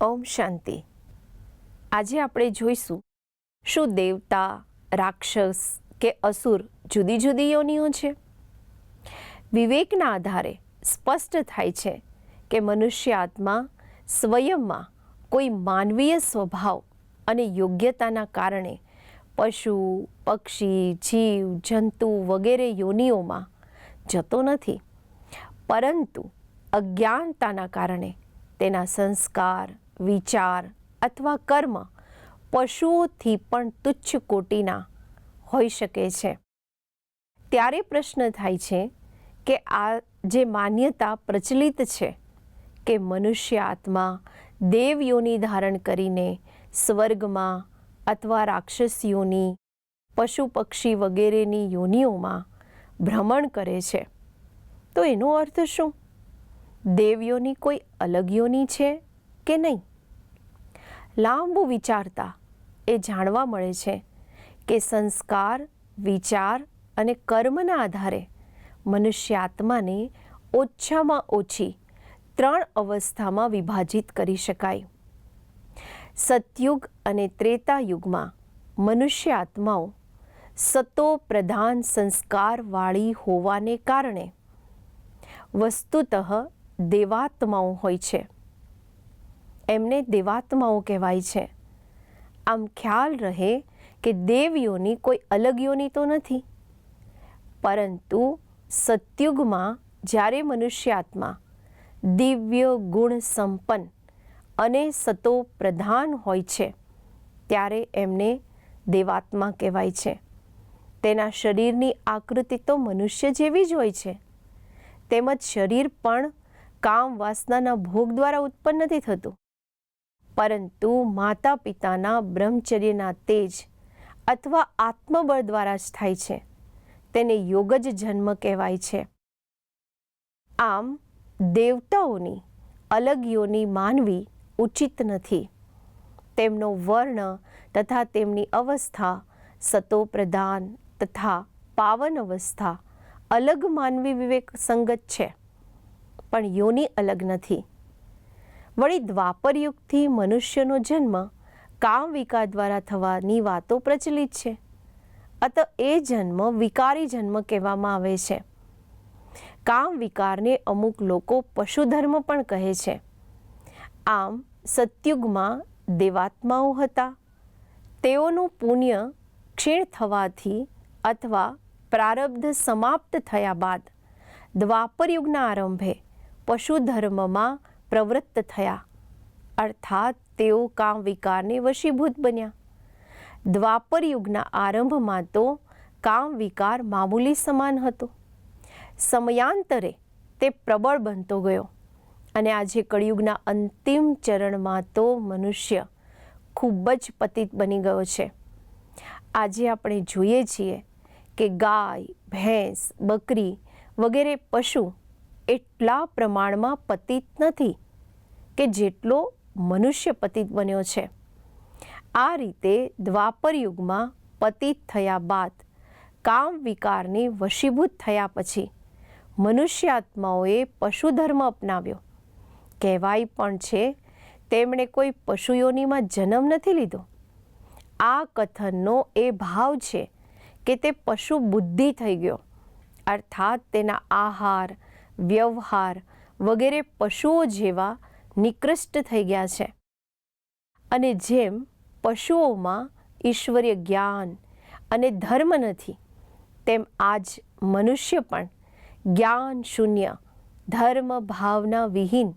ઓમ શાંતિ. આજે આપણે જોઈશું, શું દેવતા, રાક્ષસ કે અસુર જુદી જુદી યોનિઓ છે? વિવેકના આધારે સ્પષ્ટ થાય છે કે મનુષ્ય આત્મા સ્વયંમાં કોઈ માનવીય સ્વભાવ અને યોગ્યતાના કારણે પશુ, પક્ષી, જીવ, જંતુ વગેરે યોનિઓમાં જતો નથી. પરંતુ અજ્ઞાનતાના કારણે તેના સંસ્કાર વિચાર અથવા કર્મ પશુઓથી પણ તુચ્છ કોટીના હોઈ શકે છે. ત્યારે પ્રશ્ન થાય છે કે આ જે માન્યતા પ્રચલિત છે કે મનુષ્ય આત્મા દેવયોની ધારણ કરીને સ્વર્ગમાં અથવા રાક્ષસ યોની પશુ પક્ષી વગેરેની યોનિઓમાં ભ્રમણ કરે છે, તો એનો અર્થ શું? દેવયોની કોઈ અલગ યોની છે? કે નહીં? લાંબુ વિચારતા એ જાણવા મળે છે કે સંસ્કાર, વિચાર અને કર્મના આધારે મનુષ્ય આત્માને ઓછામાં ઓછી ત્રણ અવસ્થામાં વિભાજિત કરી શકાય. સતયુગ અને ત્રેતા યુગમાં મનુષ્ય આત્માઓ સતો પ્રધાન સંસ્કારવાળી હોવાને કારણે વસ્તુતઃ દેવાત્માઓ હોય છે. એમને દેવાત્માઓ કહેવાય છે. આમ ખ્યાલ રહે કે દેવયોની કોઈ અલગ યોની તો નથી. પરંતુ સતયુગમાં જ્યારે મનુષ્ય આત્મા દિવ્ય ગુણ સંપન્ન અને સતો પ્રધાન હોય છે, ત્યારે એમને દેવાત્મા કહેવાય છે. તેના શરીરની આકૃતિ તો મનુષ્ય જેવી જ હોય છે. તેમજ શરીર પણ કામ વાસનાના ભોગ દ્વારા ઉત્પન્ન નથી થતું. પરંતુ માતા પિતાના બ્રહ્મચર્યના તેજ અથવા આત્મબળ દ્વારા જ થાય છે. તેને યોગ જ જન્મ કહેવાય છે. આમ, દેવતાઓની અલગ યોની માનવી ઉચિત નથી. તેમનો વર્ણ તથા તેમની અવસ્થા સતો પ્રધાન તથા પાવન અવસ્થા અલગ માનવી વિવેક સંગત છે. પણ યોની અલગ નથી. વળી દ્વાપર યુગથી મનુષ્યનો જન્મ કામ વિકાર દ્વારા થવાની વાતો પ્રચલિત છે. અત એ જન્મ વિકારી જન્મ કહેવામાં આવે છે. કામ વિકારને અમુક લોકો પશુ ધર્મ પણ કહે છે. આમ સતયુગમાં દેવાત્માઓ હતા. તેઓનું પુણ્ય ક્ષીણ થવાથી અથવા પ્રારબ્ધ સમાપ્ત થયા બાદ દ્વાપર યુગના આરંભે પશુ ધર્મમાં પ્રવૃત્ત થયા. અર્થાત તેઓ કામ વિકારને વશીભૂત બન્યા. દ્વાપર યુગના આરંભમાં તો કામ વિકાર મામૂલી સમાન હતો. સમયાંતરે તે પ્રબળ બનતો ગયો અને આજે કળિયુગના અંતિમ ચરણમાં તો મનુષ્ય ખૂબ જ પતિત બની ગયો છે. આજે આપણે જોઈએ છીએ કે ગાય, ભેંસ, બકરી વગેરે પશુ એટલા પ્રમાણમાં પતિત નથી કે જેટલો મનુષ્ય પતિત બન્યો છે. આ રીતે દ્વાપર યુગમાં પતિત થયા બાદ કામ વિકારની વશીભૂત થયા પછી મનુષ્ય આત્માઓએ પશુ ધર્મ અપનાવ્યો. કહેવાય પણ છે, તેમણે કોઈ પશુયોનીમાં જન્મ નથી લીધો. આ કથનનો એ ભાવ છે કે તે પશુ બુદ્ધિ થઈ ગયો. અર્થાત તેના આહાર વ્યવહાર વગેરે પશુઓ જેવા નિકૃષ્ટ થઈ ગયા છે. અને જેમ પશુઓમાં ઈશ્વરીય જ્ઞાન અને ધર્મ નથી, તેમ આજ મનુષ્ય પણ જ્ઞાન શૂન્ય, ધર્મ ભાવના વિહીન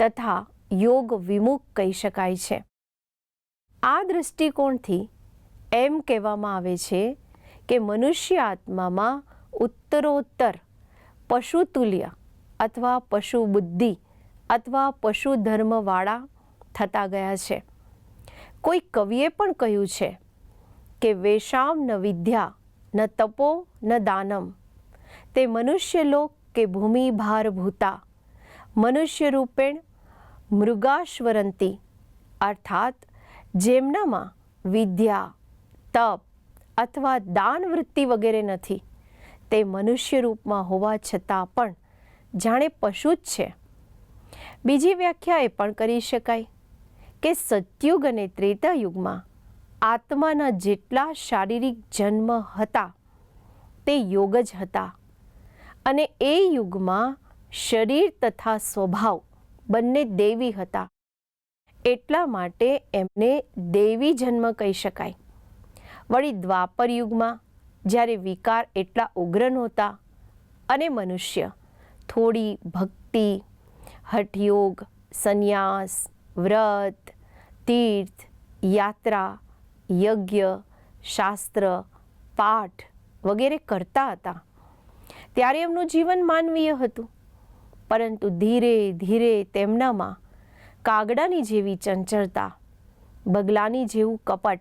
તથા યોગ વિમુખ કહી શકાય છે. આ દૃષ્ટિકોણથી એમ કહેવામાં આવે છે કે મનુષ્ય આત્મામાં ઉત્તરોત્તર પશુતુલ્ય અથવા પશુ બુદ્ધિ અથવા પશુ ધર્મવાળા થતા ગયા છે. કોઈ કવિએ પણ કહ્યું છે કે વેશામ ન વિદ્યા, ન તપો, ન દાનમ. તે મનુષ્યલોક કે ભૂમિ ભારભૂતા મનુષ્ય રૂપેણ મૃગાશ્વરંતી. અર્થાત જેમનામાં વિદ્યા, તપ અથવા દાન વૃત્તિ વગેરે નથી. તે મનુષ્ય રૂપમાં હોવા છતાં પણ જાણે પશુ જ છે. બીજી વ્યાખ્યા એ પણ કરી શકાય કે સતયુગ અને ત્રેતા યુગમાં આત્માના જેટલા શારીરિક જન્મ હતા, તે યોગ જ હતા અને એ યુગમાં શરીર તથા સ્વભાવ બંને દેવી હતા. એટલા માટે એમને દેવી જન્મ કહી શકાય. વળી દ્વાપર યુગમાં જ્યારે વિકાર એટલા ઉગ્ર નહોતા અને મનુષ્ય થોડી ભક્તિ, હઠયોગ, સંન્યાસ, વ્રત, તીર્થ, યાત્રા, યજ્ઞ, શાસ્ત્ર, પાઠ વગેરે કરતા હતા. ત્યારે એમનું જીવન માનવીય હતું. પરંતુ ધીરે ધીરે તેમનામાં કાગડાની જેવી ચંચળતા, બગલાની જેવું કપટ,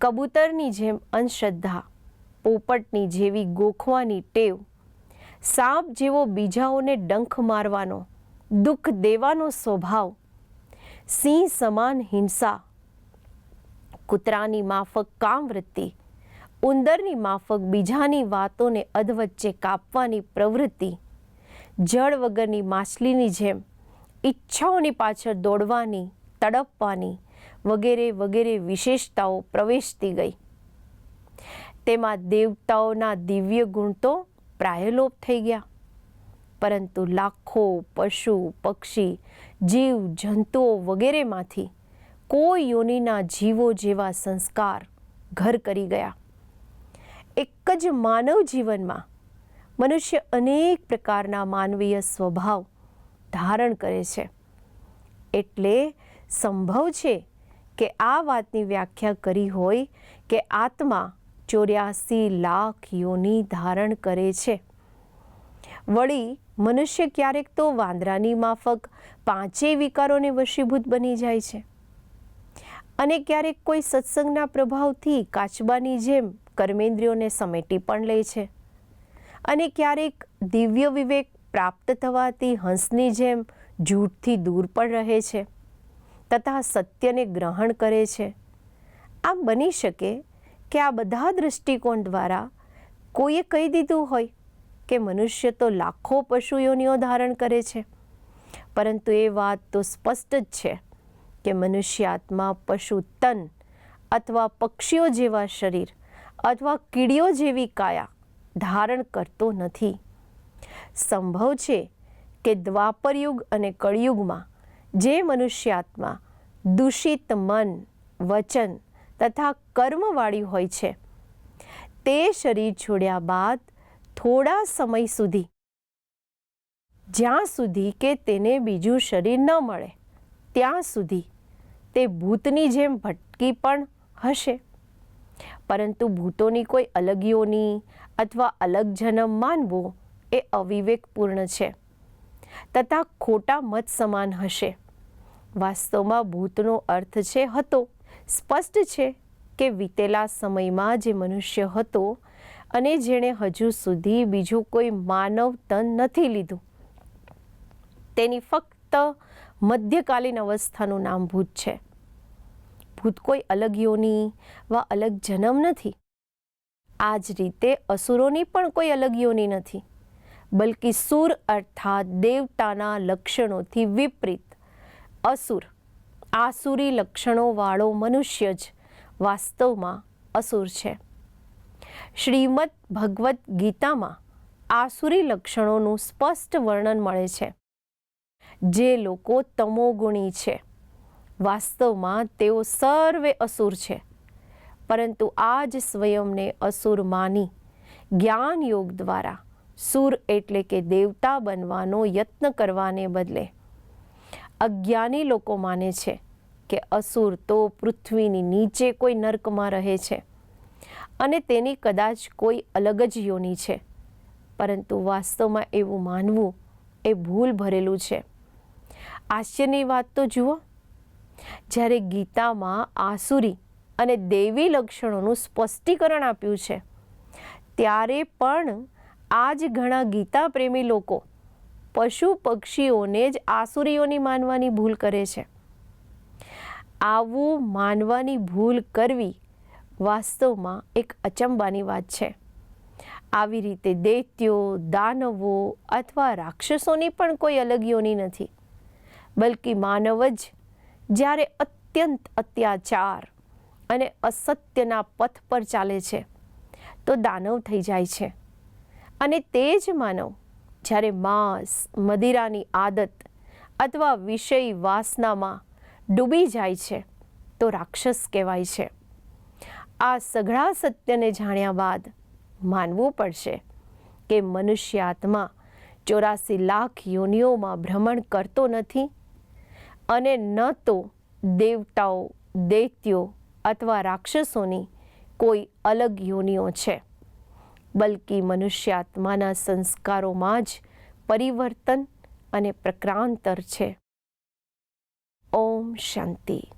કબૂતરની જેમ અંધશ્રદ્ધા પોપટની જેવી ગોખવાની ટેવ. સાપ જેવો બીજાઓને ડંખ મારવાનો, દુઃખ દેવાનો સ્વભાવ. સિંહ સમાન હિંસા. કૂતરાની માફક કામ વૃત્તિ ઉંદરની માફક બીજાની વાતોને અધવચ્ચે કાપવાની પ્રવૃત્તિ. જળ વગરની માછલીની જેમ ઈચ્છાઓની પાછળ દોડવાની, તડપવાની વગેરે વગેરે વિશેષતાઓ પ્રવેશતી ગઈ. તેમાં દેવતાઓના દિવ્ય ગુણ તો પ્રાયલોપ થઈ ગયા. પરંતુ લાખો પશુ, પક્ષી, જીવ, જંતુઓ વગેરેમાંથી કોઈ યોનિના જીવો જેવા સંસ્કાર ઘર કરી ગયા. એક જ માનવ જીવનમાં મનુષ્ય અનેક પ્રકારના માનવીય સ્વભાવ ધારણ કરે છે. એટલે સંભવ છે કે આ વાતની વ્યાખ્યા કરી હોય કે આત્મા ચોર્યાસી લાખ યોની ધારણ કરે છે. વળી મનુષ્ય ક્યારેક તો વાંદરાની માફક પાંચેય વિકારોને વશીભૂત બની જાય છે અને ક્યારેક કોઈ સત્સંગના પ્રભાવથી કાચબાની જેમ કર્મેન્દ્રિયોને સમેટી પણ લે છે અને ક્યારેક દિવ્ય વિવેક પ્રાપ્ત થવાથી હંસની જેમ જૂઠથી દૂર પણ રહે છે તથા સત્યને ગ્રહણ કરે છે. આમ બની શકે કે આ બધા દૃષ્ટિકોણ દ્વારા કોઈએ કહી દીધું હોય કે મનુષ્ય તો લાખો પશુ યોનિઓ ધારણ કરે છે. પરંતુ એ વાત તો સ્પષ્ટ જ છે કે મનુષ્ય આત્મા પશુ તન અથવા પક્ષીઓ જેવા શરીર અથવા કીડીઓ જેવી કાયા ધારણ કરતો નથી. સંભવ છે કે દ્વાપરયુગ અને કળિયુગમાં જે મનુષ્યાત્મા દૂષિત મન, વચન તથા કર્મવાળી હોય છે. તે શરીર છોડ્યા બાદ થોડા સમય સુધી, જ્યાં સુધી કે તેને બીજું શરીર ન મળે, ત્યાં સુધી તે ભૂતની જેમ ભટકી પણ હશે. પરંતુ ભૂતોની કોઈ અલગીઓની અથવા અલગ જન્મ માનવો એ અવિવેકપૂર્ણ છે, તથા ખોટા મત સમાન હશે. વાસ્તવમાં ભૂતનો અર્થ છે હતો. સ્પષ્ટ છે કે વીતેલા સમયમાં જે મનુષ્ય હતો અને જેણે હજુ સુધી બીજું કોઈ માનવ તન નથી લીધું. તેની ફક્ત મધ્યકાલીન અવસ્થાનું નામ ભૂત છે. ભૂત કોઈ અલગ યોની વા અલગ જન્મ નથી. આ જ રીતે અસુરોની પણ કોઈ અલગ યોની નથી, બલકી સુર અર્થાત દેવતાના લક્ષણોથી વિપરીત અસુર. આસુરી લક્ષણોવાળો મનુષ્ય જ વાસ્તવમાં અસુર છે. શ્રીમદ ભગવદ્ ગીતામાં આસુરી લક્ષણોનું સ્પષ્ટ વર્ણન મળે છે. જે લોકો તમોગુણી છે. વાસ્તવમાં તેઓ સર્વે અસુર છે. પરંતુ આ જ સ્વયંને અસુર માની જ્ઞાન યોગ દ્વારા સુર એટલે કે દેવતા બનવાનો યત્ન કરવાને બદલે અજ્ઞાની લોકો માને છે કે અસુર તો પૃથ્વીની નીચે કોઈ નર્કમાં રહે છે અને તેની કદાચ કોઈ અલગ જ યોની છે. પરંતુ વાસ્તવમાં એવું માનવું એ ભૂલ ભરેલું છે. આશ્ચર્યની વાત તો જુઓ. જ્યારે ગીતામાં આસુરી અને દેવી લક્ષણોનું સ્પષ્ટીકરણ આપ્યું છે, ત્યારે પણ આજ ઘણા ગીતા પ્રેમી લોકો પશુ પક્ષીઓને જ આસુરીઓની માનવાની ભૂલ કરે છે. આવું માનવાની ભૂલ કરવી વાસ્તવમાં એક અચંબાની વાત છે. આવી રીતે દૈત્યો, દાનવો અથવા રાક્ષસોની પણ કોઈ અલગ યોની નથી. બલકી માનવ જ જ્યારે અત્યંત અત્યાચાર અને અસત્યના પથ પર ચાલે છે, તો દાનવ થઈ જાય છે. અને તે જ માનવ જ્યારે માંસ મદિરાની આદત અથવા વિષય વાસનામાં ડૂબી જાય છે, તો રાક્ષસ કહેવાય છે. આ સઘળા સત્યને જાણ્યા બાદ માનવું પડશે કે મનુષ્ય આત્મા ચોરાસી લાખ યોનિઓમાં ભ્રમણ કરતો નથી અને ન તો દેવતાઓ, દૈત્યો અથવા રાક્ષસોની કોઈ અલગ યોનિઓ છે. બલકી મનુષ્યાત્માના સંસ્કારોમાં જ પરિવર્તન અને પ્રક્રાંતર છે. ઓમ શાંતિ.